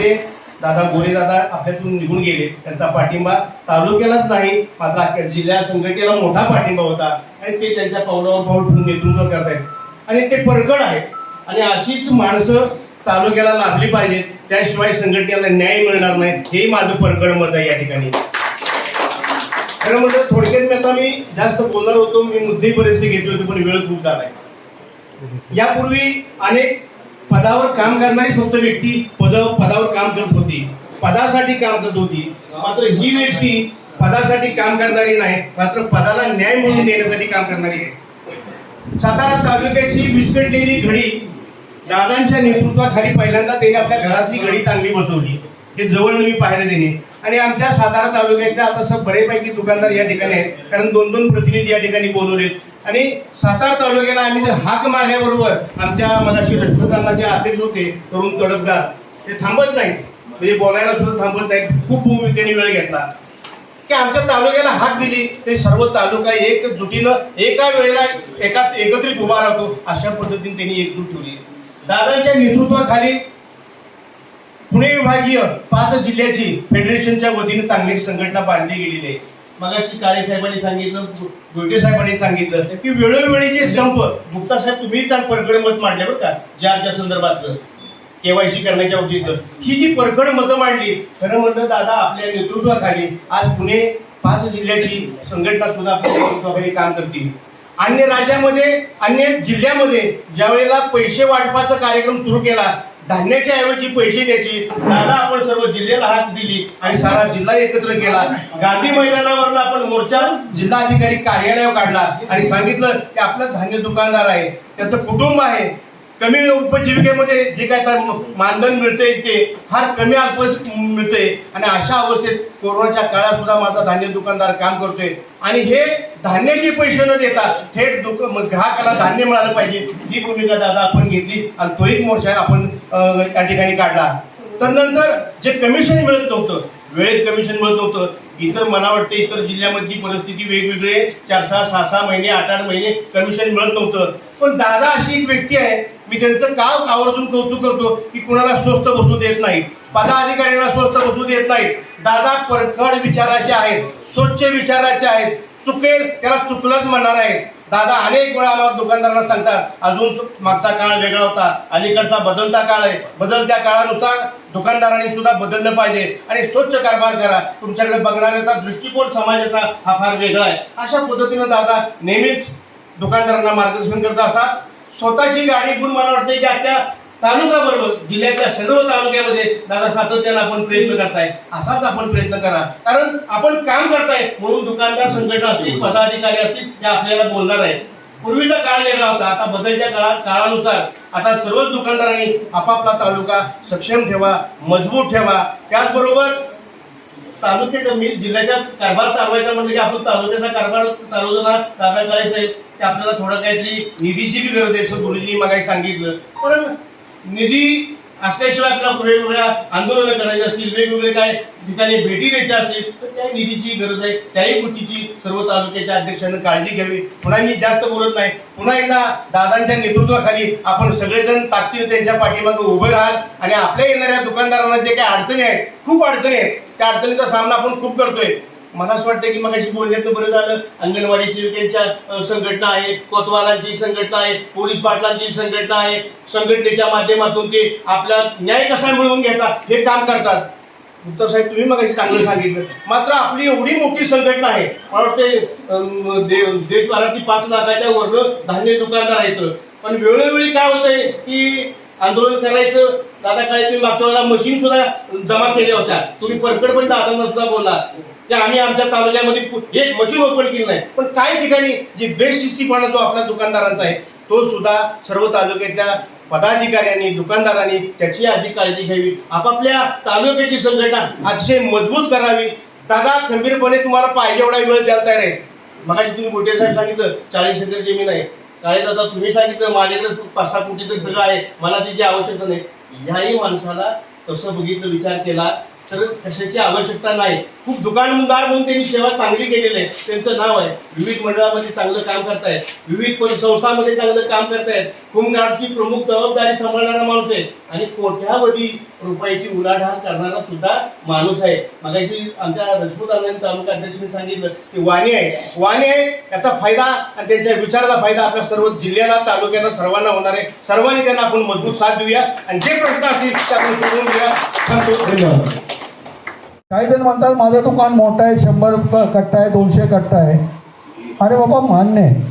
होते दादा गोरे दादा आपल्यातून निघून गेले. त्यांचा पाठिंबा तालुक्यालाच नाही मात्र अख्ख्या जिल्ह्या संघटनेला मोठा पाठिंबा होता. आणि ते त्यांच्या पावलावर पाऊल ठेवून नेतृत्व करतायत. आणि ते परगड आहेत. आणि अशीच माणसं तालुक्याला लाभली पाहिजेत. त्याशिवाय संघटनेला न्याय मिळणार नाही. हे माझं परगड मत आहे या ठिकाणी. खरं म्हणजे थोडक्यात मी आता मी जास्त बोलणार होतो. मी मुद्दे बरेचसे घेतले होते पण वेळ खूप झालाय. यापूर्वी अनेक पदावर काम करणारी फक्त व्यक्ती पद पदावर काम करत होती. पदासाठी काम करत होती. मात्र ही व्यक्ती पदासाठी काम करणारी नाही मात्र पदाला न्याय म्हणून देण्यासाठी काम करणारी आहे. सातारा तालुक्याची विस्कटलेली घडी दादांच्या नेतृत्वाखाली पहिल्यांदा त्यांनी आपल्या घरातली घडी चांगली बसवली. हे जवळ मी पाहायला देणे. आणि आमच्या सातारा तालुक्यातल्या आता सब बरेपैकी दुकानदार या ठिकाणी आहेत. कारण दोन दोन प्रतिनिधी या ठिकाणी बोलवलेत. आणि सातारा तालुक्याला आम्ही जर हाक मारल्याबरोबर आमच्या मगाशी रजपूतांना जे अध्यक्ष होते तरुण तडफदार ते थांबत नाहीत. म्हणजे बोलायला सुद्धा थांबत नाहीत. खूप त्यांनी वेळ घेतला. की आमच्या तालुक्याला हाक दिली तरी सर्व तालुका एक जुटीनं एका वेळेला एका एकत्रित उभा राहतो अशा पद्धतीने त्यांनी एकजूट ठेवली. दादांच्या नेतृत्वाखाली पुणे विभागीय पाच जिल्ह्याची फेडरेशनच्या वतीने चांगली संघटना बांधली गेलेली आहे. मगाशी काळे साहेबांनी सांगितलं गोटे साहेबांनी सांगितलं की वेळोवेळी जे संप गुप्ता साहेब तुम्ही चाल परकडे मत मांडले बरं का ज्याच्या संदर्भातलं केवायसी करण्याच्या बाबतीत ही जी परखड मतं मांडली खरं म्हणलं दादा आपल्या नेतृत्वाखाली आज पुणे पाच जिल्ह्याची संघटना सुद्धा आपल्या नेतृत्वाखाली काम करतील. अन्य राज्यामध्ये अन्य जिल्ह्यामध्ये ज्यावेळेला पैसे वाटपाचा कार्यक्रम सुरू केला धान्याच्या ऐवजी पैसे द्यायची दादा आपण सर्व जिल्ह्याला हात दिली आणि सारा जिल्हा एकत्र केला. गांधी मैदानावरनं आपण मोर्चा जिल्हाधिकारी कार्यालयावर काढला आणि सांगितलं की आपलं धान्य दुकानदार आहे. त्याचं कुटुंब आहे. कमी उपजीविकेमध्ये जे काय मानधन मिळते ते फार कमी अल्प मिळते आणि अशा अवस्थेत कोरोनाच्या काळात सुद्धा माझा धान्य दुकानदार काम करतोय. आणि हे धान्याचे पैसे न देता थेट दुक ग्राहकाला धान्य मिळालं पाहिजे ही भूमिका दादा आपण घेतली. आणि तोही मोर्चा आपण त्या ठिकाणी काढला. तर नंतर जे कमिशन मिळत नव्हतं वेळेत कमिशन मिळत नव्हतं इतर मला वाटते इतर जिल्ह्यामधली परिस्थिती वेगवेगळी चार सहा सहा सहा महिने आठ आठ महिने कमिशन मिळत नव्हतं. पण दादा अशी एक व्यक्ती आहे मी त्यांचं का आवर्जून कौतुक करतो की कुणाला स्वस्त बसू देत नाही पदाधिकाऱ्यांना स्वस्त बसू देत नाहीत. दादा परखड विचाराचे आहेत स्वच्छ विचाराचे आहेत. चुकेल त्याला चुकलंच म्हणणार आहे दादा अनेक वेळा आम्हाला दुकानदारांना सांगतात अजून मागचा काळ वेगळा होता. अलीकडचा बदलता काळ आहे. बदलत्या काळानुसार दुकानदारांनी सुद्धा बदललं पाहिजे आणि स्वच्छ कारभार करा. तुमच्याकडे बघणाऱ्याचा दृष्टिकोन समाजाचा हा फार वेगळा आहे. अशा पद्धतीनं दादा नेहमीच दुकानदारांना मार्गदर्शन करत असतात. स्वतःची गाडी घेऊन मला वाटतं की आपल्या तालुका बरोबर जिल्ह्याच्या सर्व तालुक्यामध्ये दादा सातत्यानं आपण प्रयत्न करताय. असाच आपण प्रयत्न करा. कारण आपण काम करताय म्हणून दुकानदार संघटना असतील पदाधिकारी असतील ते आपल्याला बोलणार आहेत. पूर्वीचा काळ वेगळा होता आता बदलत्या काळा काळानुसार आता सर्वच दुकानदारांनी आपापला तालुका सक्षम ठेवा मजबूत ठेवा. त्याचबरोबर तालुक्याचा मी जिल्ह्याच्या कारभार चालवायचा म्हणजे की आपण तालुक्याचा कारभार चालवताना दादा काळे साहेब की आपल्याला थोडं काहीतरी निधीची बी गरज आहे असं गुरुजींनी मगाही सांगितलं. पण निधी असल्याशिवाय आपल्याला वेगवेगळ्या आंदोलनं करायची असतील वेगवेगळे काय ठिकाणी भेटी द्यायच्या असतील तर त्या निधीची गरज आहे. त्याही गोष्टीची सर्व तालुक्याच्या अध्यक्षांनी काळजी घ्यावी. पुन्हा मी जास्त बोलत नाही. पुन्हा एकदा दादांच्या नेतृत्वाखाली आपण सगळेजण ताकदीने त्यांच्या पाठीमागे उभे राहाल आणि आपल्या येणाऱ्या दुकानदारांना जे काही अडचणी आहेत खूप अडचणी आहेत त्या अडचणीचा सामना आपण खूप करतोय. मला असं वाटतं की मगाशी बोलण्याचं बरं झालं. अंगणवाडी सेविकांच्या संघटना आहे कोतवालांची संघटना आहे पोलीस पाटलांची संघटना आहे. संघटनेच्या माध्यमातून ते आपला न्याय कसा मिळवून घेतात हे काम करतात. गुप्ता साहेब तुम्ही मगाशी चांगलं सांगितलं. मात्र आपली एवढी मोठी संघटना आहे. मला वाटते देशभरातील पाच लाखाच्या वरनं धान्य दुकानदार आहेत. पण वेळोवेळी काय होतंय की आंदोलन करायचं दादा काय तुम्ही मागच्या वेळेला मशीन सुद्धा जमा केल्या होत्या. तुम्ही परकड पण दादांना सुद्धा बोला की आम्ही आमच्या तालुक्यामध्ये एक मशीन ओपन केली नाही. पण काही ठिकाणी जे बेशिस्तीपणा जो आपल्या दुकानदारांचा आहे तो सुद्धा सर्व तालुक्याच्या पदाधिकाऱ्यांनी दुकानदारांनी त्याची अधिक काळजी घ्यावी. आपापल्या तालुक्याची संघटना अतिशय मजबूत करावी. दादा खंबीरपणे तुम्हाला पाहिजे एवढा वेळ द्यायला तयार आहे. मगाशी तुम्ही गोटे साहेब सांगितलं चाळीस एकर जमीन आहे. काळे दादा तुम्ही सांगितलं माझ्याकडे पाच सहा कोटी तर सगळं आहे. मला त्याची आवश्यकता नाही. ह्याही माणसाला तसं बघितलं विचार केला तर कशाची आवश्यकता नाही. खूप दुकानदार म्हणून त्यांनी सेवा चांगली केलेली आहे. त्यांचं नाव आहे. विविध मंडळामध्ये चांगलं काम करतायत. विविध पण संस्थांमध्ये चांगलं काम करतायत. होमगार्डची प्रमुख जबाबदारी सांभाळणारा माणूस आहे. आणि कोट्यावधी रुपयाची उलाढाल करणारा सुद्धा माणूस आहे. मगाशी आमच्या रजपूत आनंद तालुका अध्यक्षांनी सांगितलं की वाणी आहे. वाणी आहे याचा फायदा आणि त्यांच्या विचाराचा फायदा आपल्या सर्व जिल्ह्याला तालुक्याला सर्वांना होणार आहे. सर्वांनी त्यांना आपण मजबूत साथ देऊया. आणि जे प्रश्न असतील ते आपण सोडवून घेऊया धन्यवाद. काही जण म्हणतात माझं दुकान मोठं आहे शंभर कट्टा आहे दोनशे कट्टा आहे. अरे बाबा मान्य आहे.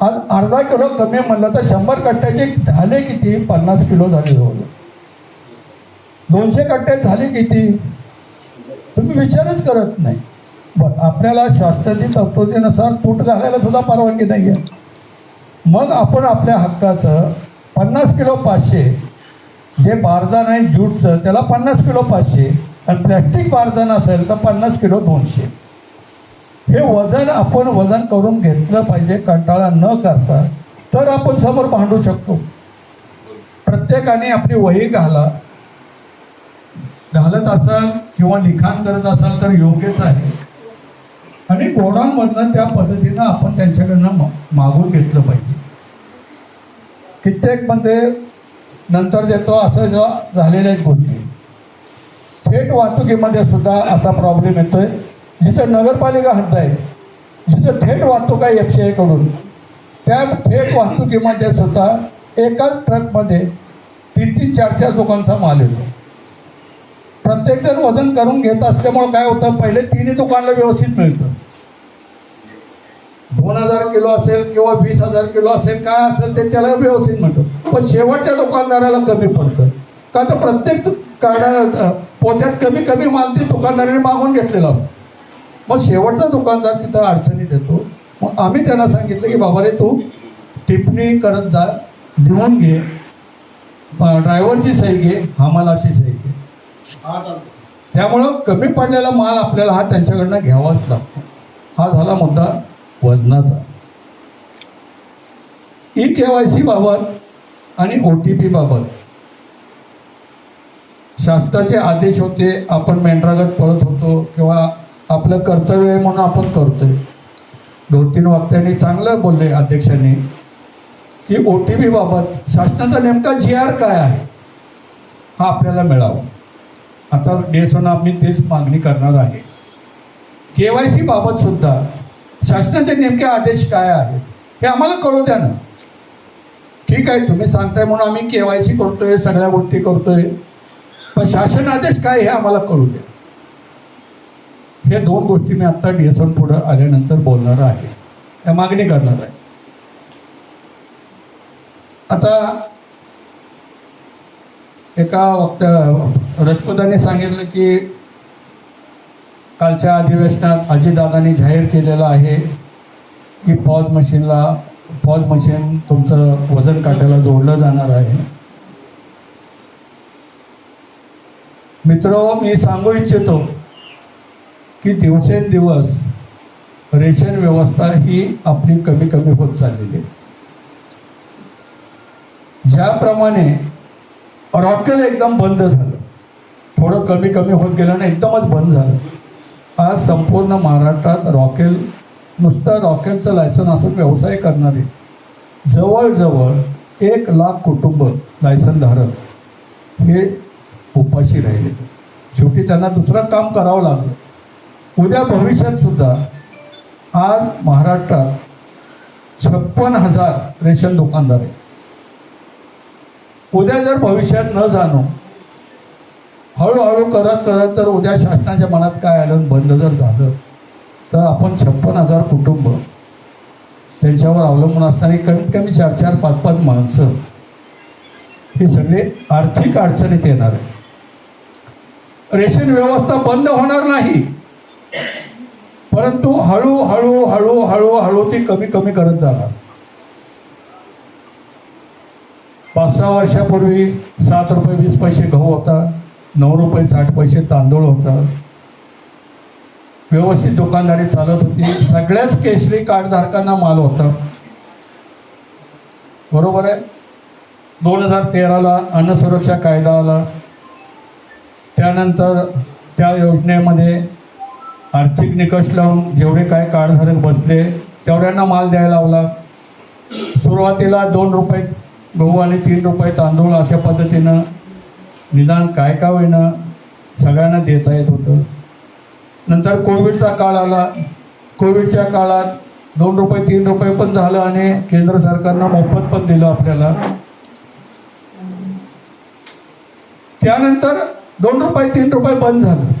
आज अर्धा किलो कमी म्हणलं तर शंभर कट्ट्याचे झाले किती? पन्नास किलो झाले जवळ. दोनशे कट्ट्यात झाले किती? तुम्ही विचारच करत नाही. बरं आपल्याला शास्त्राची तरतुदीनुसार तूट घालायला सुद्धा परवानगी नाही आहे. मग आपण आपल्या हक्काचं पन्नास किलो पाचशे जे बारदान आहे ज्यूटचं त्याला पन्नास किलो पाचशे आणि प्लॅस्टिक बारदान असेल तर पन्नास किलो दोनशे. हे वजन आपण वजन करून घेतलं पाहिजे कंटाळा न करता. तर आपण समोर भांडू शकतो. प्रत्येकाने आपली वही घाला. घालत असाल किंवा लिखाण करत असाल तर योग्यच आहे. आणि गोडांमधनं त्या पद्धतीनं आपण त्यांच्याकडनं मा- मागून घेतलं पाहिजे. कित्येकमध्ये नंतर देतो असं ज- झालेल्या आहेत गोष्टी. थेट वाहतुकीमध्ये सुद्धा असा प्रॉब्लेम येतोय. जिथं नगरपालिका हद्द आहे जिथं थेट वाहतूक आहे एफ सी आयकडून त्या थेट वाहतुकीमध्ये सुद्धा एकाच ट्रकमध्ये तीन तीन चार चार दुकानचा माल येतो. प्रत्येकजण वजन करून घेत असल्यामुळं काय होतं पहिले तिन्ही दुकानला व्यवस्थित मिळतं. दोन हजार किलो असेल किंवा वीस हजार किलो असेल काय असेल ते त्याला व्यवस्थित मिळतं. पण शेवटच्या दुकानदाराला कमी पडतं. का तर प्रत्येक काढा पोत्यात कमी कमी माल ते दुकानदाराने मागून घेतलेला मग शेवटचा दुकानदार तिथं अडचणीत येतो. मग आम्ही त्यांना सांगितलं की बाबा रे तू टिप्पणी करत जा लिहून घे. ड्रायव्हरची सही घे हमालाची सही घे. त्यामुळं कमी पडलेला माल आपल्याला हा त्यांच्याकडनं घ्यावाच लागतो. हा झाला मुद्दा वजनाचा. ई के वाय सी बाबत आणि ओ टी पी बाबत. शासनाचे आदेश होते आपण मेंढरागत पळत होतो किंवा आपलं कर्तव्य आहे म्हणून आपण करतोय. दोन तीन वक्त्यांनी चांगलं बोलले अध्यक्षांनी की ओ टी पी बाबत शासनाचा नेमका जी आर काय आहे हा आपल्याला मिळावा. आता देशानं आम्ही तेच मागणी करणार आहे. के वाय सी बाबत सुद्धा शासनाचे नेमके आदेश काय आहेत हे आम्हाला कळू द्या ना. ठीक आहे तुम्ही सांगताय म्हणून आम्ही के वाय सी करतोय सगळ्या गोष्टी करतोय. पण शासन आदेश काय हे आम्हाला कळू द्या हे दोन गोष्टी मी आत्ता डी एस पुढं आल्यानंतर बोलणार आहे. या मागणी करणार आहे. आता एका वक्त्या राजपूतांनी सांगितलं की कालच्या अधिवेशनात अजितदादांनी जाहीर केलेलं आहे की पॉज मशीनला पॉज मशीन तुमचं वजन काट्याला जोडलं जाणार आहे. मित्र मी सांगू इच्छितो की दिवसेंदिवस रेशन व्यवस्था ही आपली कमी कमी होत चाललेली आहे. ज्याप्रमाणे रॉकेल एकदम बंद झालं. थोडं कमी कमी होत गेलं ना एकदमच बंद झालं. आज संपूर्ण महाराष्ट्रात रॉकेल नुसतं रॉकेलचं लायसन असून व्यवसाय करणारे जवळजवळ एक लाख कुटुंब लायसनधारक हे उपाशी राहिले. शेवटी त्यांना दुसरं काम करावं लागलं. उद्या भविष्यात सुद्धा आज महाराष्ट्रात छप्पन हजार रेशन दुकानदार आहे उद्या जर भविष्यात न जाणो हळूहळू करत करत तर उद्या शासनाच्या मनात काय आलं बंद जर झालं तर आपण छप्पन हजार कुटुंब त्यांच्यावर अवलंबून असणारी कमीत कमी चार चार पाच पाच माणसं हे सगळे आर्थिक अडचणीत येणार आहे रेशन व्यवस्था बंद होणार नाही. परंतु हळूहळू हळूहळू हळू ती कमी कमी करत जाणार. पाच सहा वर्षापूर्वी सात रुपये वीस पैसे गहू होता नऊ रुपये साठ पैसे तांदूळ होता. व्यवस्थित दुकानदारी चालत होती. सगळ्याच केशरी कार्डधारकांना माल होता. बरोबर आहे? दोन हजार तेराला अन्न सुरक्षा कायदा आला. त्यानंतर त्या योजनेमध्ये आर्थिक निकष लावून जेवढे काय कार्डधारक बसले तेवढ्यांना माल द्यायला लावला. सुरुवातीला दोन रुपये गहू आणि तीन रुपये तांदूळ अशा पद्धतीनं निदान काय का होईनं सगळ्यांना देता येत होतं. नंतर कोविडचा काळ आला. कोविडच्या काळात दोन रुपये तीन रुपये पण झालं आणि केंद्र सरकारनं मोफत पण दिलं आपल्याला. त्यानंतर दोन रुपये तीन रुपये बंद झालं.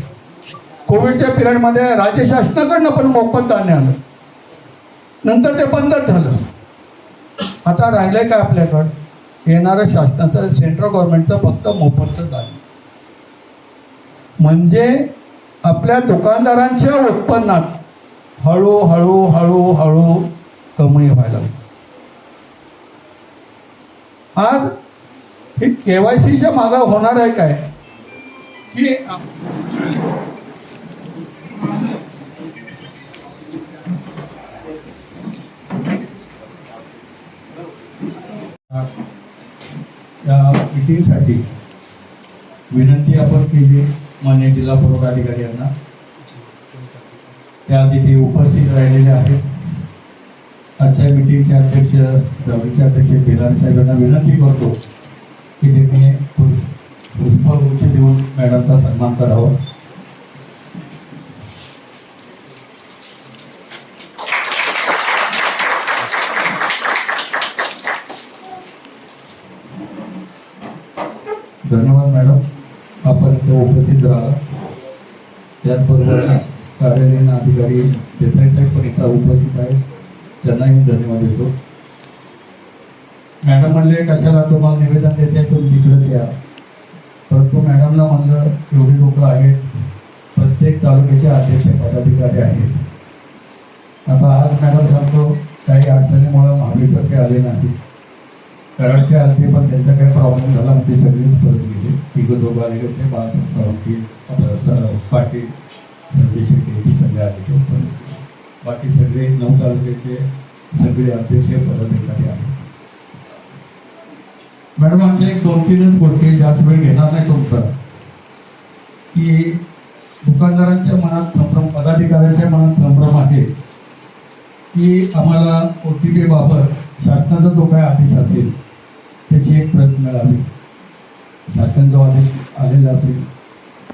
कोविडच्या पिरियडमध्ये राज्य शासनाकडनं पण मोफत धान्य आलं. नंतर ते बंदच झालं. आता राहिलंय काय आपल्याकडं? येणारं शासनाचं सेंट्रल गव्हर्नमेंटचं फक्त मोफतचं धान्य. म्हणजे आपल्या दुकानदारांच्या उत्पन्नात हळूहळू हळूहळू कमी व्हायला आज हे के वाय सीच्या मागं होणार आहे काय? की या मिटिंगसाठी विनंती आपण केली मान्य जिल्हा पुरवठा अधिकारी यांना. त्या तिथे उपस्थित राहिलेले आहेत. आजच्या मिटिंगचे अध्यक्ष जवळचे अध्यक्ष बेलार साहेबांना विनंती करतो की त्यांनी पुष्प देऊन मॅडमचा सन्मान करावा. धन्यवाद मॅडम. आपण इथे उपस्थित राहा. त्याचबरोबर कार्यालयीन अधिकारी देसाई साहेब पण इथं उपस्थित आहेत. त्यांनाही मी धन्यवाद देतो. मॅडम म्हणले कशाला तुम्हाला निवेदन द्यायचे तुम्ही तिकडेच या. परंतु मॅडमला म्हणलं एवढी लोक आहेत प्रत्येक तालुक्याचे अध्यक्ष पदाधिकारी आहेत. आता आज मॅडम सांगतो काही अडचणीमुळे महाबळेश्वरचे आले नाही. कराडचे आले पण त्यांचा काही प्रॉब्लेम झाला म्हणजे सगळेच परत गेले. तिघं दोघं आलेले होते बाळासाहेब साळुंखे, स पाटील संजय शेट्टी हे सगळे आले ते परत गेले. बाकी सगळे नऊ तालुक्याचे सगळे अध्यक्ष पदाधिकारी आहेत. मॅडम आमच्या एक दोन तीनच गोष्टी जास्त वेळ घेणार नाही तुमचा. की दुकानदारांच्या मनात संभ्रम पदाधिकाऱ्यांच्या मनात संभ्रम आहे की आम्हाला ओ टी पी बाबत शासनाचा जो काय आदेश असेल त्याची एक प्रत मिळावी. शासन जो आदेश आलेला असेल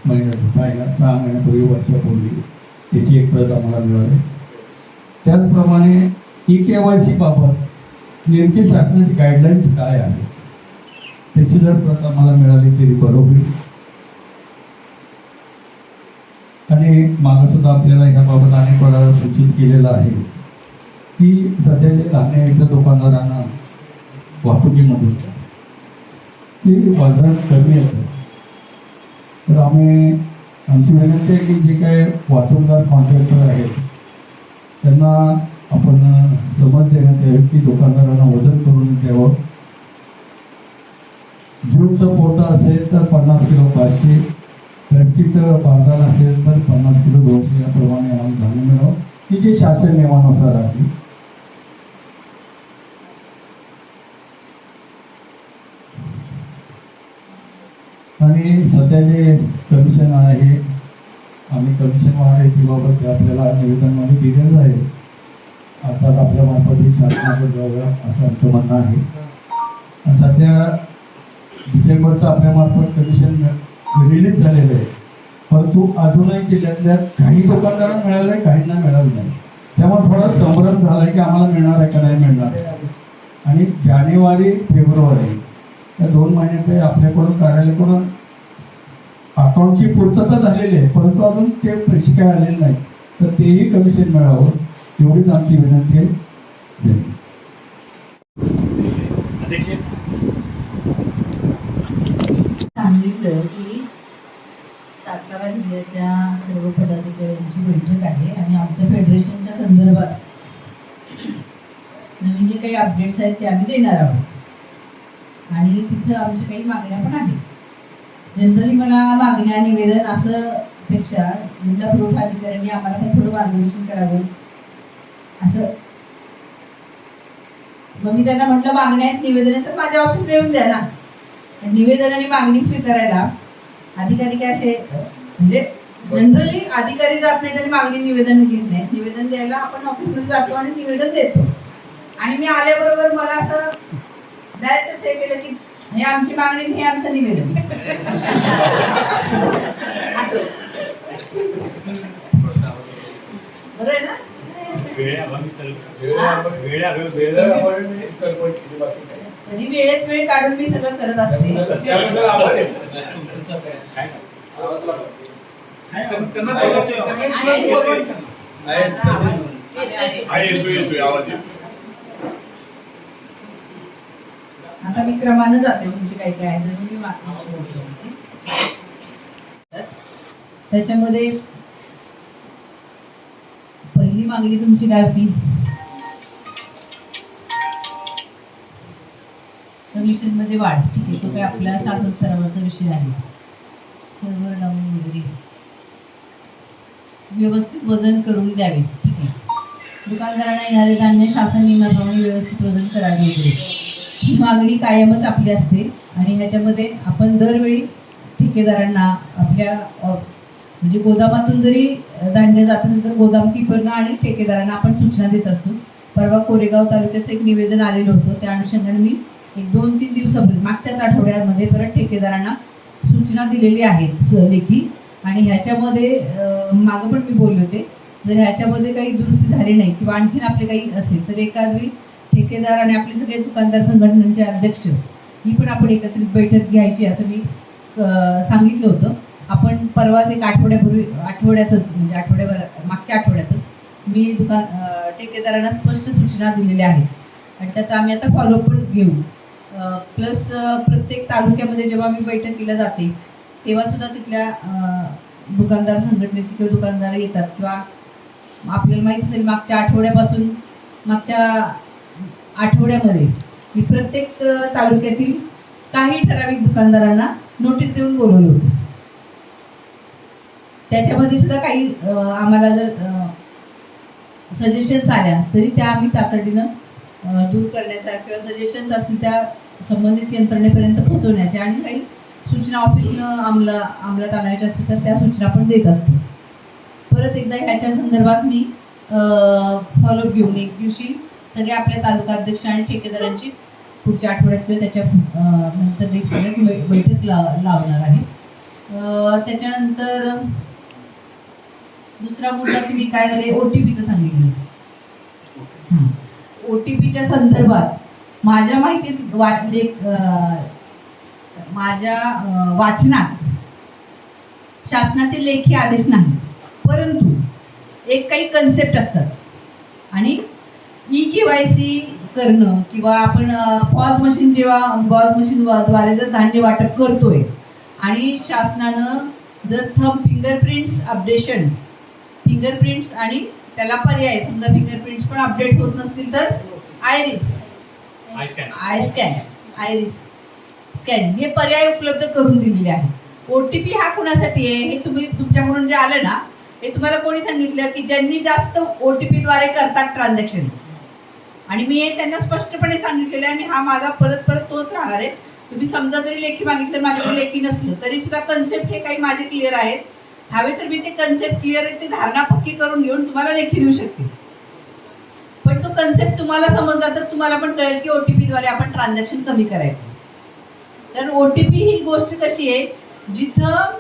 महिन्या महिना सहा महिन्यापूर्वी वर्षापूर्वी त्याची एक प्रत आम्हाला मिळावी. त्याचप्रमाणे ई के वाय सी बाबत नेमकी शासनाची गाईडलाईन्स काय आहे त्याची जर प्रत आम्हाला मिळाली तरी बरं होईल आणि मागं सुद्धा आपल्याला ह्याबाबत अनेक वेळा सूचित केलेलं आहे की सध्याचे धान्य एकदा दुकानदारांना वाहतुकीमधून ते बाजारात कमी येतं तर आम्ही आमची विनंती आहे की जे काय वाहतूकदार कॉन्ट्रॅक्टर आहेत त्यांना आपण समज देण्यात यावी की दुकानदारांना वजन करून द्यावं. ज्यूटचं पोतं असेल तर पन्नास किलो पाचशे प्लॅस्टिकचं बांधण असेल तर पन्नास किलो दोनशे याप्रमाणे आम्हाला धान्य मिळावं. की जे शासन नियमानुसार आहे. आणि सध्या जे कमिशन आहे आम्ही कमिशन वाढ आहे बाबत ते आपल्याला निवेदनमध्ये दिलेलं आहे अर्थात आपल्या मार्फत ही शासनाकडे जाऊया असं आमचं म्हणणं आहे. आणि सध्या डिसेंबरचं आपल्या मार्फत कमिशन रिलीज झालेलं आहे. परंतु अजूनही जिल्ह्यातल्या काही दुकानदारांना मिळालं आहे काहींना मिळालं नाही. त्यामुळे थोडा संभ्रम झाला आहे की आम्हाला मिळणार आहे का नाही मिळणार आहे. आणि जानेवारी फेब्रुवारी या दोन महिन्याचे आपल्याकडून कार्यालयाकडून अकाउंटची पूर्तता झालेली आहे. परंतु अजून ते पैसे काय आलेले नाही. तर तेही कमिशन मिळावं एवढीच आमची विनंती आहे. जय अध्यक्ष सांगितलं की सातारा जिल्ह्याच्या सर्व पदाधिकाऱ्यांची बैठक आहे आणि आमच्या फेडरेशनच्या संदर्भात नवीन जे काही अपडेट्स आहेत ते आम्ही देणार आहोत. आणि तिथं आमच्या काही मागण्या पण आहेत. जनरली मला मागण्या निवेदन असं पेक्षा जिल्हा पुरवठा अधिकाऱ्यांनी आम्हाला पण थोडं मार्गदर्शन करावं असं. मग मी त्यांना म्हटलं मागण्या आहेत निवेदन आहे तर माझ्या ऑफिसला येऊन द्या ना. निवेदन आणि मागणी स्वीकारायला अधिकारी काय असे म्हणजे जनरली अधिकारी जात नाही तरी मागणी निवेदन घेत नाही निवेदन द्यायला आपण ऑफिसमध्ये जातो आणि निवेदन देतो. आणि मी आल्याबरोबर मला असं डायरेक्टच हे केलं की हे आमची मागणी आणि हे आमचं निवेदन. असं. बरं आहे ना? तरी वेळेत वेळ काढून मी सगळं करत असते. आता मी क्रमानं जाते तुमचे काय काय आहे मी मागणी. त्याच्यामध्ये पहिली मागणी तुमची काय होती कमिशनमध्ये वाढ. ठीक आहे तो काय आपल्या शासन स्तरावरचा विषय आहे. सर्व्हर डाऊन वगैरे. व्यवस्थित वजन करून द्यावे. ठीक आहे. दुकानदारांना येणारे धान्य शासन नियमाप्रमाणे व्यवस्थित वजन करावे वगैरे. ही मागणी कायमच आपली असते आणि ह्याच्यामध्ये आपण दरवेळी ठेकेदारांना आपल्या म्हणजे गोदामातून जरी धान्य जात असेल तर गोदाम किपरना आणि ठेकेदारांना आपण सूचना देत असतो. परवा कोरेगाव तालुक्याचं एक निवेदन आलेलं होतं. त्या अनुषंगाने मी एक दोन तीन दिवसापूर्वी मागच्याच आठवड्यामध्ये परत ठेकेदारांना सूचना दिलेली आहेत स- लेखी आणि ह्याच्यामध्ये मागं पण मी बोलले होते. जर ह्याच्यामध्ये काही दुरुस्ती झाली नाही किंवा आणखीन आपले काही असेल तर एखादी ठेकेदार आणि आपले सगळे दुकानदार संघटनांचे अध्यक्ष ही पण आपण एकत्रित बैठक घ्यायची असं मी सांगितलं होतं. आपण परवाच एक आठवड्यापूर्वी आठवड्यातच म्हणजे आठवड्याभर मागच्या आठवड्यातच मी दुकान ठेकेदारांना स्पष्ट सूचना दिलेल्या आहेत. आणि त्याचा आम्ही आता फॉलोअप पण घेऊ. प्लस प्रत्येक तालुक्यामध्ये जेव्हा मी बैठकीला जाते तेव्हा सुद्धा तिथल्या दुकानदार संघटनेचे किंवा दुकानदार येतात किंवा आपल्याला माहिती असेल मागच्या आठवड्यापासून मागच्या आठवड्यामध्ये मी प्रत्येक तालुक्यातील काही ठराविक दुकानदारांना नोटीस देऊन बोलवलं होतं. त्याच्यामध्ये सुद्धा काही आम्हाला जर सजेशन्स आल्या तरी त्या आम्ही तातडीनं दूर करण्याचा किंवा सजेशन्स असतील त्या संबंधित यंत्रणेपर्यंत पोहोचवण्याच्या आणि काही सूचना ऑफिसनं अंमला अंमलात आणायच्या असतील तर त्या सूचना पण देत असतो. परत एकदा ह्याच्या संदर्भात मी फॉलोअप घेऊन एक दिवशी सगळे आपल्या तालुका अध्यक्ष आणि ठेकेदारांची पुढच्या आठवड्यात किंवा त्याच्या नंतर एक सगळ्यात बैठक ला लावणार आहे. त्याच्यानंतर दुसरा मुद्दा तुम्ही काय झाले? ओटीपीचं सांगितलं. ओटीपीच्या संदर्भात माझ्या माहितीत वा म्हणजे, लेख माझ्या वाचनात शासनाचे लेखी आदेश नाही. परंतु एक काही कन्सेप्ट असतात. आणि ई के वाय सी करणं किंवा आपण पॉज मशीन जेव्हा पॉज मशीन द्वारे जर धान्य वाटप करतोय आणि शासनानं जर थंब फिंगरप्रिंट्स अपडेशन फिंगरप्रिंट्स आणि त्याला पर्याय समजा फिंगरप्रिंट्स पण अपडेट होत नसतील तर iris eye scan eye scan हे पर्याय उपलब्ध करून दिलेले आहेत. ओटीपी हा कुणासाठी आहे? हे तुम्ही तुमच्याकडून जे आलं ना हे तुम्हाला कोणी सांगितलं की ज्यांनी जास्त ओटीपी द्वारे करतात ट्रान्झॅक्शन आणि मी हे त्यांना स्पष्टपणे सांगितलेलं आहे आणि हा माझा परत परत तोच राहणार आहे. तुम्ही समजा जरी लेखी मागितलं माझ्याकडे लेखी नसलं तरी सुद्धा कन्सेप्ट हे काही माझे क्लिअर आहेत. हवे तर मी ते कन्सेप्ट क्लिअर आहे ते धारणा पक्की करून घेऊन तुम्हाला लेखी देऊ शकते. कन्सेप्ट तुम्हाला समजला तर तुम्हाला पण कळेल की ओटीपी द्वारे आपण ट्रान्झॅक्शन कमी करायचं. कारण ओटीपी ही गोष्ट कशी आहे? जिथं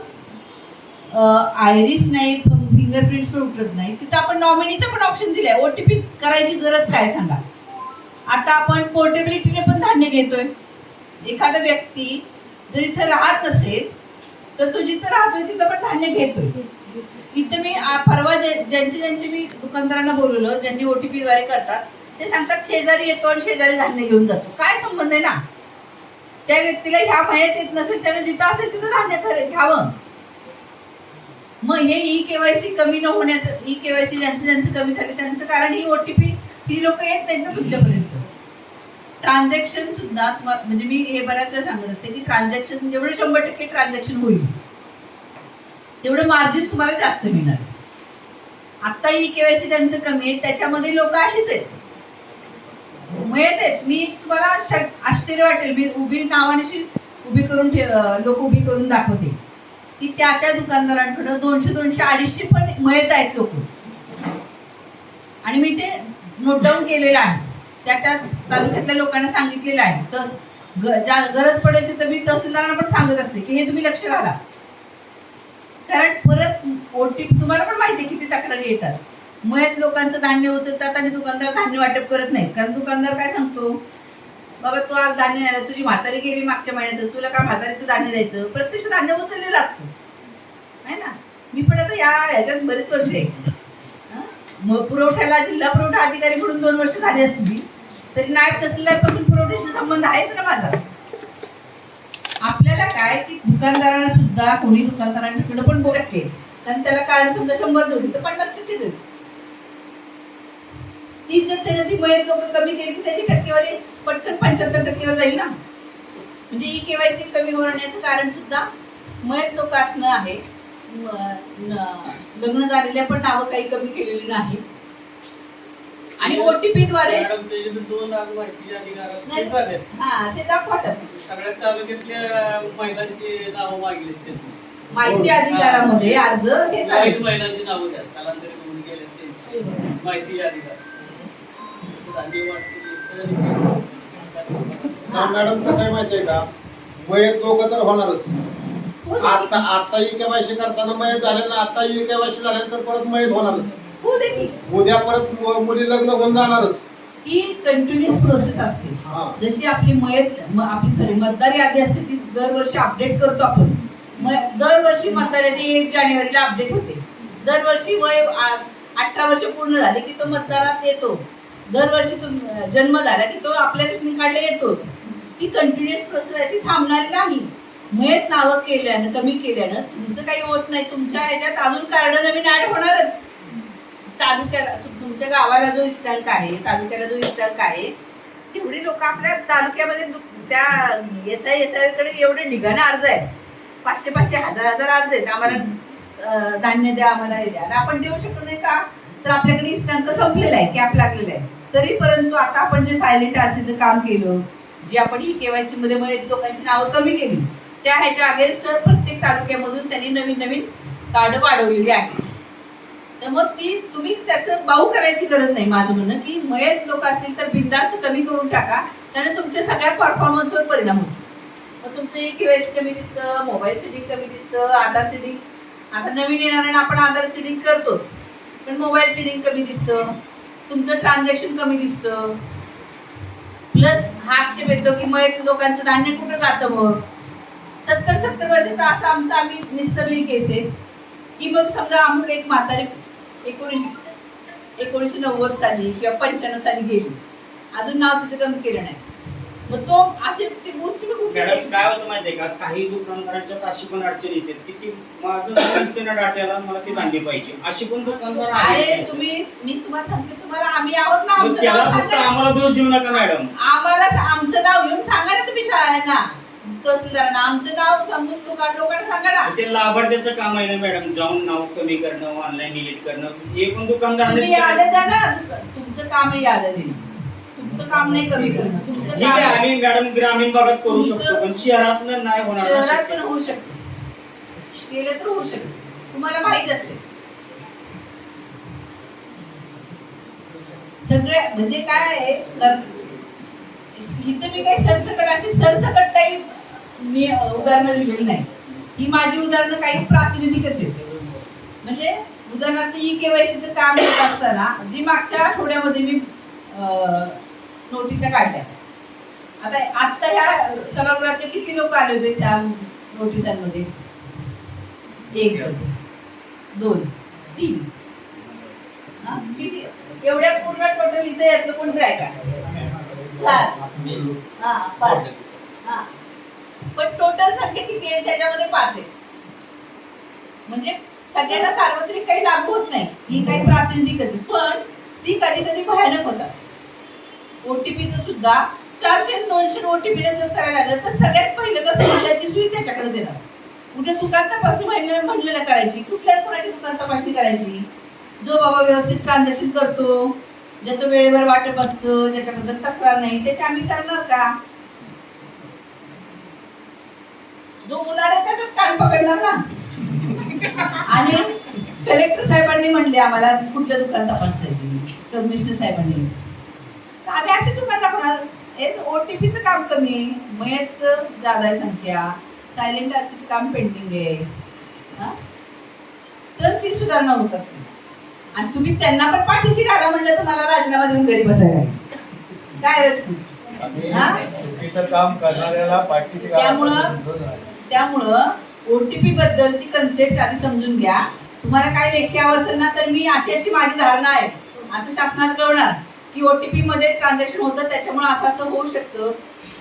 आयरिस नाही फिंगरप्रिंट्स पण उठत नाही तिथं आपण नॉमिनीचं पण ऑप्शन दिलंय. ओटीपी करायची गरज काय सांगा? आता आपण पोर्टेबिलिटीने पण धान्य घेतोय. एखादा व्यक्ती जर इथं राहत नसेल तर तो जिथं राहतोय तिथं पण धान्य घेतोय. इथं मी परवा ज्यांची ज्यांचे ज्यांचे मी दुकानदारांना बोलवलं ज्यांनी ओटीपी द्वारे करतात ते सांगतात शेजारी येतो आणि शेजारी धान्य घेऊन जातो. काय संबंध आहे ना? त्या व्यक्तीला ह्या महिन्यात येत नसेल त्यानं जिथं असेल तिथं धान्य खरे घ्यावं. मग हे ई केवायसी कमी न होण्याचं ई केवायसी ज्यांचं ज्यांचं कमी झाले त्यांचं कारण ही ओटीपी ही लोक येत नाहीत ना तुमच्यापर्यंत. ट्रान्झॅक्शन सुद्धा म्हणजे मी हे बऱ्याच वेळा सांगत असते की ट्रान्झॅक्शन जेवढे शंभर टक्के ट्रान्झॅक्शन होईल तेवढं मार्जिन तुम्हाला जास्त मिळणार. आता ही केवायसी ज्यांचं कमी आहे त्याच्यामध्ये लोक अशीच आहेत. मिळत आहेत. मी तुम्हाला आश्चर्य वाटेल. मी उभी नावानिशी उभी करून ठेव लोक उभी करून दाखवते. की त्या त्या दुकानदारांकडे दोनशे दोनशे अडीचशे पण मिळत आहेत लोक. आणि मी ते नोट डाऊन केलेलं आहे. त्या त्या तालुक्यातल्या लोकांना सांगितलेलं आहे. तस ज्या गरज पडेल तिथं मी तहसीलदारांना पण सांगत असते की हे तुम्ही लक्ष घाला. कारण परत ओटीपी तुम्हाला पण माहिती आहे किती तक्रारी येतात. मयत लोकांचं धान्य उचलतात आणि दुकानदार धान्य वाटप करत नाही कारण दुकानदार काय सांगतो? बाबा तू आज धान्य नाही तुझी म्हातारी गेली मागच्या महिन्यात तुला का म्हातारीचं धान्य द्यायचं? प्रत्यक्ष धान्य उचललेलं असतं. आहे ना? मी पण आता या ह्याच्यात बरेच वर्ष आहे. मग पुरवठ्याला जिल्हा पुरवठा अधिकारी म्हणून दोन वर्ष झाली असतील. तरी नायब तहसीलदारपासून पुरवठ्याशी संबंध आहेच ना माझा. आपल्याला काय की दुकानदारांना सुद्धा कोणी दुकानदारांकडे पण बोलत शकते कारण त्याला कार्ड समजा शंभर जोडी तर पन्नास टक्के देत. ती जर त्याने ती मयत लोक कमी केली की त्याची टक्केवारी पटकन पंच्याहत्तर टक्केवर जाईल ना. म्हणजे ई केवायसी कमी होण्याचं कारण सुद्धा मयत लोक असणं आहे. लग्न झालेल्या पण नावं काही कमी केलेली नाही आणि ओटीपी द्वारे दोन आज माहिती अधिकार नाही. ते झाले. हा ते दाखवा टप्पे. सगळ्यात तालुक्यातल्या महिलांची नावं मागली त्यांनी माहिती अधिकारामध्ये अर्ज हे वाईट चालेल. महिलांची नावं द्या स्थलांतरित होऊन गेले त्यांची माहिती अधिकार मॅडम कसं आहे माहितीये का? मयत लोक तर होणारच. आता की- आता ई केवायसी करताना मयत झाले ना आता ई केवायसी झाल्यानंतर परत मयत होणारच. होऊ दे की. उद्या परत मु- मुली लग्न होऊन जाणारच. ही कंटिन्युअस प्रोसेस असते. हा. जशी आपली मयत म- आपली सॉरी मतदार यादी असते ती दरवर्षी अपडेट करतो आपण. म- दरवर्षी मतदार यादी एक जानेवारीला अपडेट होते. दरवर्षी वय आ- अठरा वर्ष पूर्ण झाले की तो मतदारात येतो. दरवर्षी जन्म झाला की तो आपल्या रेशनिंग कार्डला येतोच. ही कंटिन्युअस प्रोसेस आहे ती थांबणारी नाही. मयत नावं केल्यानं कमी केल्यानं तुमचं काही होत नाही. तुमच्या ह्याच्यात अजून कार्ड नवीन ऍड होणारच. तालुक्याला तुमच्या गावाला जो इस्टांक आहे तालुक्याला जो इस्टांक आहे तेवढी लोक आपल्या तालुक्यामध्ये त्या एस आय एस आयकडे एवढे निघणं अर्ज आहेत. पाचशे पाचशे हजार हजार अर्ज आहेत. आम्हाला धान्य द्या आम्हाला हे द्या. आपण देऊ शकत नाही का? तर आपल्याकडे इष्टांक संपलेला आहे कॅप लागलेला आहे. तरी परंतु आता आपण जे सायलेंट आरसीचं काम केलं जे आपण ई केवायसी मध्ये लोकांची नावं कमी केली त्या ह्याच्या अगेन्स्ट प्रत्येक तालुक्यामधून त्यांनी नवीन नवीन कार्ड वाढवलेली आहे. तर मग ती तुम्ही त्याचं बाऊ करायची गरज नाही माझं म्हणणं की मयत लोक असतील तर बिंदास्त कमी करून टाका त्याने तुमच्या सगळ्या परफॉर्मन्सवर परिणाम होतो मग तुमचं एक कमी दिसतं मोबाईल सेटिंग कमी दिसतं आधार सेटिंग आता नवीन येणाऱ्यांना आपण आधार सेटिंग करतोच. पण मोबाईल सेटिंग कमी दिसतं तुमचं ट्रान्झॅक्शन कमी दिसतं. प्लस हा आक्षेप येतो की मयत लोकांचं धान्य कुठं जातं मग? सत्तर सत्तर वर्षाचा असा आमचा आम्ही निस्तरली केस आहे. की मग समजा अमुक एक म्हातारी एकोणीसशे एकोणीसशे नव्वद साली किंवा पंच्याण्णव साली गेली. अजून नाव तिचं कमी केलं नाही. मग तो असे ते कुठे मॅडम काय होतं माहितीये का? काही दुकानदारांच्यात अशी पण अडचण येते की ती माझं ना डाट्याला मला ते धान्य पाहिजे. अशी पण दुकानदार अरे आहेत तुम्ही मी तुम्हाला सांगते तुम्हाला आम्ही आहोत ना मग आमचं त्याला नाव फक्त सांगा. आम्हाला दोष देऊ नका मॅडम. आम्हाला आमचं नाव घेऊन सांगा ना तुम्ही शाळांना. तहसीलदारांना आमचं नाव सांगून दुकान लोकांना सांगा ना? ते लाभार्थ्याचं काम आहे ना मॅडम. जाऊन नाव कमी करणं ऑनलाईन डिलीट करणं. हे पण दुकानदारांनीच तुम्ही याद्या. द्या ना. दुक- तुमचं काम आहे याद्या देणं. तुमचं काम नाही कमी करणं. तुमचं ठीक काम आहे आहे. आम्ही मॅडम ग्रामीण भागात करू तुमचं- शकतो पण शहरात नाही होणार ना शहरात शक्य. पण होऊ शकते. केलं तर होऊ शकते. तुम्हाला माहीत असते. सगळे म्हणजे काय आहे? तर हिचं मी काही सरसकट अशी सरसकट काही नि- उदाहरणं दिलेली नाही. ही माझी उदाहरणं काही प्रातिनिधिकच आहेत. म्हणजे उदाहरणार्थ ई केवायसीचं काम करत असताना जी मागच्या आठवड्यामध्ये मी नोटिसा काढल्या. आता आत्ता ह्या सभागृहातले किती लोक आले होते त्या नोटिसांमध्ये? एक दोन तीन. हा? किती? एवढ्या पूर्ण टोटल इथे यातलं कोणतं आहे का? चार. हा पाच. हा पण टोटल संख्या किती आहे? त्याच्यामध्ये पाच आहे. म्हणजे सगळ्यांना सार्वत्रिक काही लागू होत नाही. ही काही प्रातिनिधिकच पण ती कधी कधी भयानक होतात. ओटीपीचं सुद्धा चारशे दोनशे ओटीपी जर करायला लागलं तर सगळ्यात पहिलं तर समाजाची सुई त्याच्याकडे देणार. उद्या दुकान तपासणी म्हणलं म्हणलं ना करायची. कुठल्या कोणाची दुकान तपासणी करायची? जो बाबा व्यवस्थित ट्रान्झॅक्शन करतो ज्याचं वेळेवर वाटप असतं ज्याच्याबद्दल तक्रार नाही त्याची आम्ही करणार का? जो उन्हाळ्यात त्याच कान पकडणार ना. आणि कलेक्टर साहेबांनी म्हणले आम्हाला कुठलं दुकान तपासायची कमिशनर साहेबांनी आम्ही असे दुकान टाकणार ओटीपीचं काम कमी मयतचं जादा आहे संख्या सायलेंट आरसीचं काम पेंडिंग आहे. हा? तर ती सुधारणा होत असते. आणि तुम्ही त्यांना पण पाठीशी घाला म्हणलं तर मला राजीनामा देऊन घरी बसायला. काय हा? चुकीचं काम करणाऱ्याला पाठीशी घाला असं त्यामुळं- ओ टी पी ओटीपी बद्दलची कन्सेप्ट आधी समजून घ्या. तुम्हाला काय लेखी हवं असेल ना तर मी अशी अशी माझी धारणा आहे. असं शासनाला कळणार की ओटीपी मध्ये ट्रान्झॅक्शन होतं त्याच्यामुळे असं असं होऊ शकतं.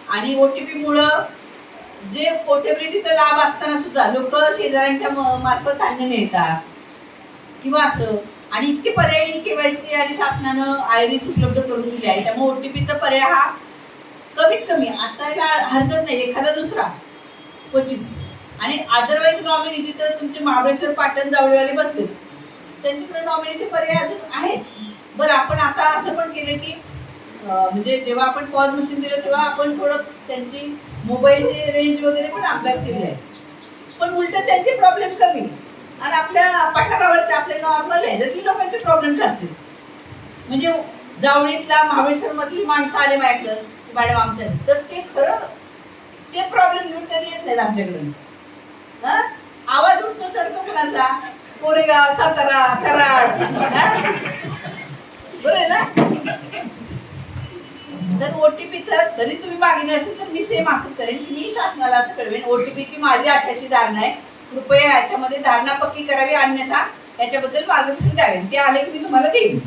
आणि ओटीपी मुळे जे पोर्टेबिलिटीचा लाभ असताना सुद्धा लोक शेजाऱ्यांच्या मार्फत धान्य नेतात. किंवा असं. आणि इतके पर्यायी केवायसी आणि शासनानं आयरीस उपलब्ध करून दिले आहे. त्यामुळे ओटीपीचा पर्याय हा कमीत कमी असायला हरकत नाही एखादा दुसरा. क्वचित. आणि अदरवाईज नॉमिनी तर तुमचे महाबळेश्वर पाटण जावळीवाले बसले त्यांच्याकडे नॉमिनीचे पर्याय अजून आहेत. बरं आपण आता असं पण केलं की म्हणजे जेव्हा आपण पॉज मशीन दिलं तेव्हा आपण थोडं त्यांची मोबाईलची रेंज वगैरे पण अभ्यास केले आहे. पण उलट त्यांचे प्रॉब्लेम कमी. आणि आपल्या पठारावरचे आपले नॉर्मल आहे. जर की लोकांचे प्रॉब्लेम असतील म्हणजे जावळीतला महाबळेश्वर मधली माणसं आले माझ्याकडं मॅडम आमच्या तर ते खरं ते प्रॉब्लेम घेऊन कधी येत नाहीत आमच्याकडे आवाज उठतो चढतो कुणाचा? कोरेगाव सातारा कराड. बरोबर ना? तर ओटीपीचं जरी तुम्ही मागणी असेल तर मी सेम असं करेन. की मी शासनाला असं कळवेन. ओटीपीची माझी अशाशी धारणा आहे. कृपया याच्यामध्ये धारणा पक्की करावी अन्यथा याच्याबद्दल मार्गदर्शन द्यावे. ते आले की मी तुम्हाला देईन.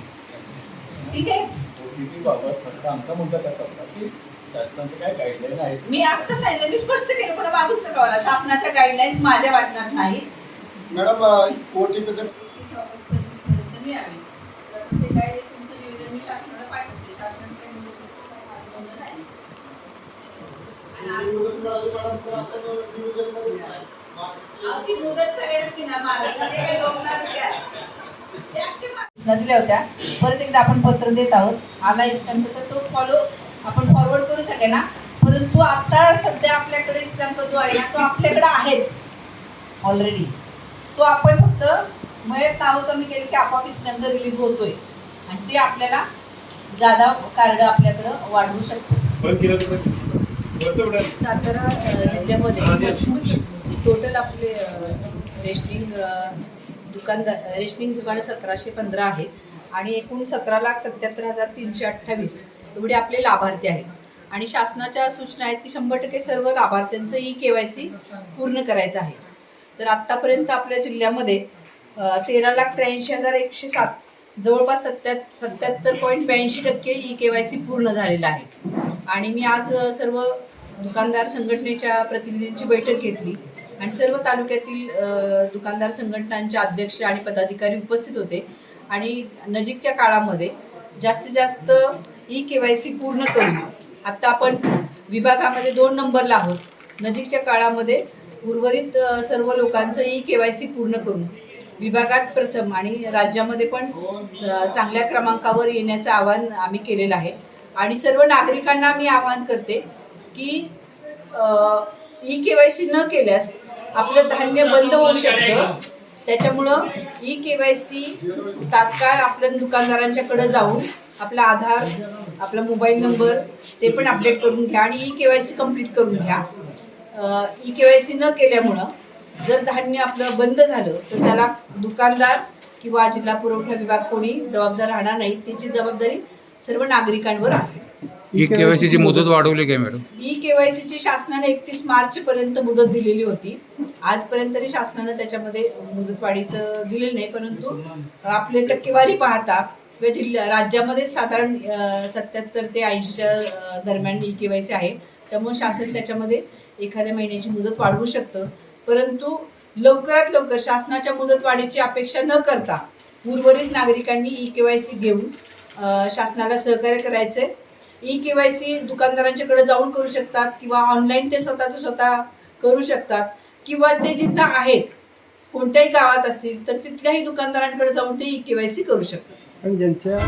ठीक आहे? ओटीपी बाबत फक्त आमचा मुद्दा कसा होता की शासनाचे काय गाईडलाईन आहेत मी आता सांगितलं मी स्पष्ट केलं पण मागूच नका मला शासनाच्या गाईडलाईन्स माझ्या वाचनात नाही मॅडम ओटीपीचं तीस ऑगस्टपर्यंत मिळावी. तर ते काय तुमचं निवेदन मी शासनाला पाठवते. माझं नाही. आणि. अहो, ती पिणार काही दिल्या होत्या परत एकदा आपण पत्र देत आहोत आला इष्टांक तर तो फॉलो आपण फॉरवर्ड करू सगळ्यांना परंतु आता सध्या आपल्याकडे इष्टांक जो आहे ना तो आपल्याकडे आहेच. ऑलरेडी तो आपण फक्त मयत नावं कमी केली की आपोआप इष्टांक रिलीज होतोय. आणि ते आपल्याला जादा कार्ड आपल्याकडं वाढवू शकतो. सातारा जिल्ह्यामध्ये टोटल आपले रेशनिंग दुकानदार रेशनिंग दुकानं सतराशे पंधरा आहेत. आणि एकूण सतरा लाख सत्याहत्तर हजार तीनशे अठ्ठावीस एवढे आपले लाभार्थी आहेत. आणि शासनाच्या सूचना आहेत की शंभर टक्के सर्व लाभार्थ्यांचं ई के वाय सी पूर्ण करायचं आहे. तर आत्तापर्यंत आपल्या जिल्ह्यामध्ये तेरा लाख त्र्याऐंशी हजार एकशे सात जवळपास सत्या सत्याहत्तर पॉईंट ब्याऐंशी टक्के ई के वाय सी पूर्ण झालेलं आहे. आणि मी आज सर्व दुकानदार संघटनेच्या प्रतिनिधींची बैठक घेतली आणि सर्व तालुक्यातील दुकानदार संघटनांचे अध्यक्ष आणि पदाधिकारी उपस्थित होते. आणि नजीकच्या काळामध्ये जास्तीत जास्त ई के वाय सी पूर्ण करून आता आपण विभागामध्ये दोन नंबरला आहोत. नजीकच्या काळामध्ये उर्वरित सर्व लोकांचं ई के वाय सी पूर्ण करून विभागात प्रथम आणि राज्यामध्ये पण चांगल्या क्रमांकावर येण्याचं आवाहन आम्ही केलेलं आहे. आणि सर्व नागरिकांना मी आवाहन करते की ई के वाय सी न केल्यास आपलं धान्य बंद होऊ शकतं. त्याच्यामुळं ई के वाय सी तात्काळ आपल्या दुकानदारांच्याकडे जाऊन आपला आधार आपला मोबाईल नंबर ते पण अपडेट करून घ्या आणि E K Y C complete करून घ्या. ई के वाय सी न केल्यामुळं जर धान्य आपलं बंद झालं तर त्याला दुकानदार किंवा जिल्हा पुरवठा विभाग कोणी जबाबदार राहणार नाही त्याची जबाबदारी सर्व नागरिकांवर असेल. ई केवायसीची मुदत वाढवली काय मॅडम? ई केवायसीची शासनाने एकतीस मार्च पर्यंत मुदत दिलेली होती. आजपर्यंत तरी शासनानं त्याच्यामध्ये मुदतवाढीचं दिलेलं नाही परंतु आपले टक्केवारी पाहता किंवा जिल्हा राज्यामध्ये साधारण सत्याहत्तर ते ऐंशीच्या दरम्यान ई केवायसी आहे. त्यामुळे शासन त्याच्यामध्ये एखाद्या महिन्याची मुदत वाढवू शकतं. परंतु लवकरात लवकर शासनाच्या मुदतवाढीची अपेक्षा न करता उर्वरित नागरिकांनी ई केवायसी घेऊन शासनाला सहकार्य करायचंय. ई केवायसी दुकानदारांच्याकडे जाऊन करू शकतात किंवा ऑनलाईन ते स्वतःच स्वतः करू शकतात. किंवा ते जिथं आहेत कोणत्याही गावात असतील तर तिथल्याही दुकानदारांकडे जाऊन ते केवायसी करू शकतात. पण ज्यांच्या